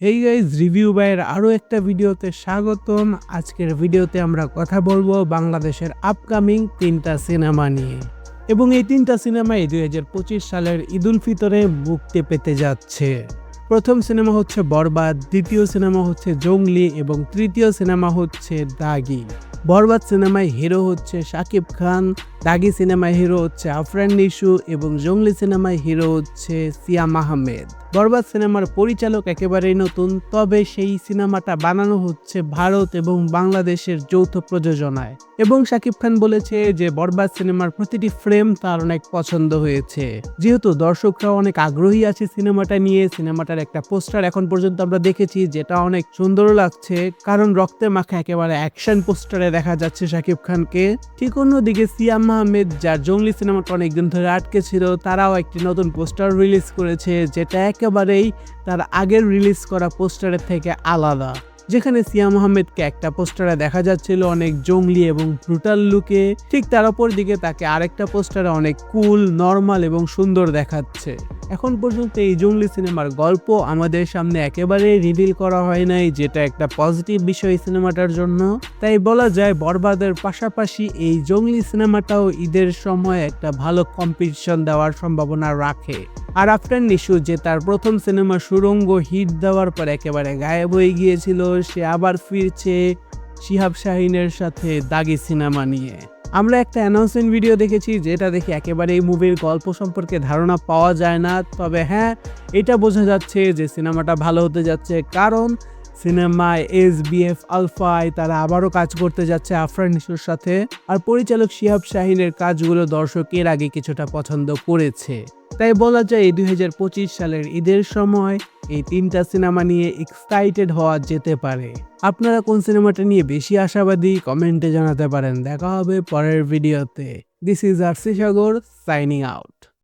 এই guys review বাইয়ের আরও একটা ভিডিওতে স্বাগতম। আজকের ভিডিওতে আমরা কথা বলব বাংলাদেশের আপকামিং তিনটা সিনেমা নিয়ে। এবং এই তিনটা সিনেমাই দুই হাজার পঁচিশ সালের ঈদুল ফিতরে মুক্তি পেতে যাচ্ছে। প্রথম সিনেমা হচ্ছে বরবাদ, দ্বিতীয় সিনেমা হচ্ছে জঙ্গলি, এবং তৃতীয় সিনেমা হচ্ছে দাগি। বরবাদ সিনেমায় হিরো হচ্ছে শাকিব খান দাগি সিনেমায় হিরো হচ্ছে আফরান নিশু এবং জঙ্গলি সিনেমায় হিরো হচ্ছে সিয়াম আহমেদ বরবাদ সিনেমার পরিচালক একেবারেই নতুন, তবে সেই সিনেমাটা বানানো হচ্ছে ভারত এবং বাংলাদেশের যৌথ প্রযোজনায়। এবং শাকিব খান বলেছে যে বরবাদ সিনেমার প্রতিটি ফ্রেম তার অনেক পছন্দ হয়েছে। যেহেতু দর্শকরা অনেক আগ্রহী আছে সিনেমাটা নিয়ে, সিনেমাটার একটা পোস্টার এখন পর্যন্ত আমরা দেখেছি যেটা অনেক সুন্দর লাগছে, কারণ রক্তে মাখা একেবারে অ্যাকশন পোস্টারে দেখা যাচ্ছে শাকিব খানকে। ঠিক অন্যদিকে সিয়াম আহমেদ, যার জঙ্গলি সিনেমাটা অনেকদিন ধরে আটকে ছিল, তারাও একটি নতুন পোস্টার রিলিজ করেছে, যেটা একেবারেই তার আগের রিলিজ করা পোস্টারের থেকে আলাদা। যেখানে সিয়াম আহমেদকে একটা পোস্টারে দেখা যাচ্ছিল অনেক জঙ্গলি এবং ব্রুটাল লুকে ঠিক তার অপর দিকে তাকে আরেকটা পোস্টারে অনেক কুল নর্মাল এবং সুন্দর দেখাচ্ছে। এখন পর্যন্ত এই জঙ্গলি সিনেমার গল্প আমাদের সামনে একেবারে রিভিল করা হয় নাই, যেটা একটা পজিটিভ বিষয় সিনেমাটার জন্য। তাই বলা যায় বরবাদের পাশাপাশি এই জঙ্গলি সিনেমাটাও ঈদের সময় একটা ভালো কম্পিটিশন দেওয়ার সম্ভাবনা রাখে। আর আফটার নিশু, যে তার প্রথম সিনেমা সুরঙ্গ হিট দেওয়ার পর একেবারে গায়েব হয়ে গিয়েছিল, সে আবার ফিরছে শিহাব শাহিনের সাথে দাগি সিনেমা নিয়ে। আমরা একটা অ্যানাউন্সমেন্ট ভিডিও দেখেছি যেটা দেখে একেবারে এই মুভির গল্প সম্পর্কে ধারণা পাওয়া যায় না। তবে হ্যাঁ এটা বোঝা যাচ্ছে যে সিনেমাটা ভালো হতে যাচ্ছে কারণ সিনেমায় এস বিএফ আলফায় তারা আবারও কাজ করতে যাচ্ছে আফরান নিশুর সাথে। আর পরিচালক শিহাব শাহিনের কাজগুলো দর্শক এর আগে কিছুটা পছন্দ করেছে। তাই বলা যায় দুই সালের ঈদের সময় এই তিনটা সিনেমা নিয়ে এক্সাইটেড হওয়া যেতে পারে। আপনারা কোন সিনেমাটা নিয়ে বেশি আশাবাদী কমেন্টে জানাতে পারেন। দেখা হবে পরের ভিডিওতে। This is RC Sagar signing out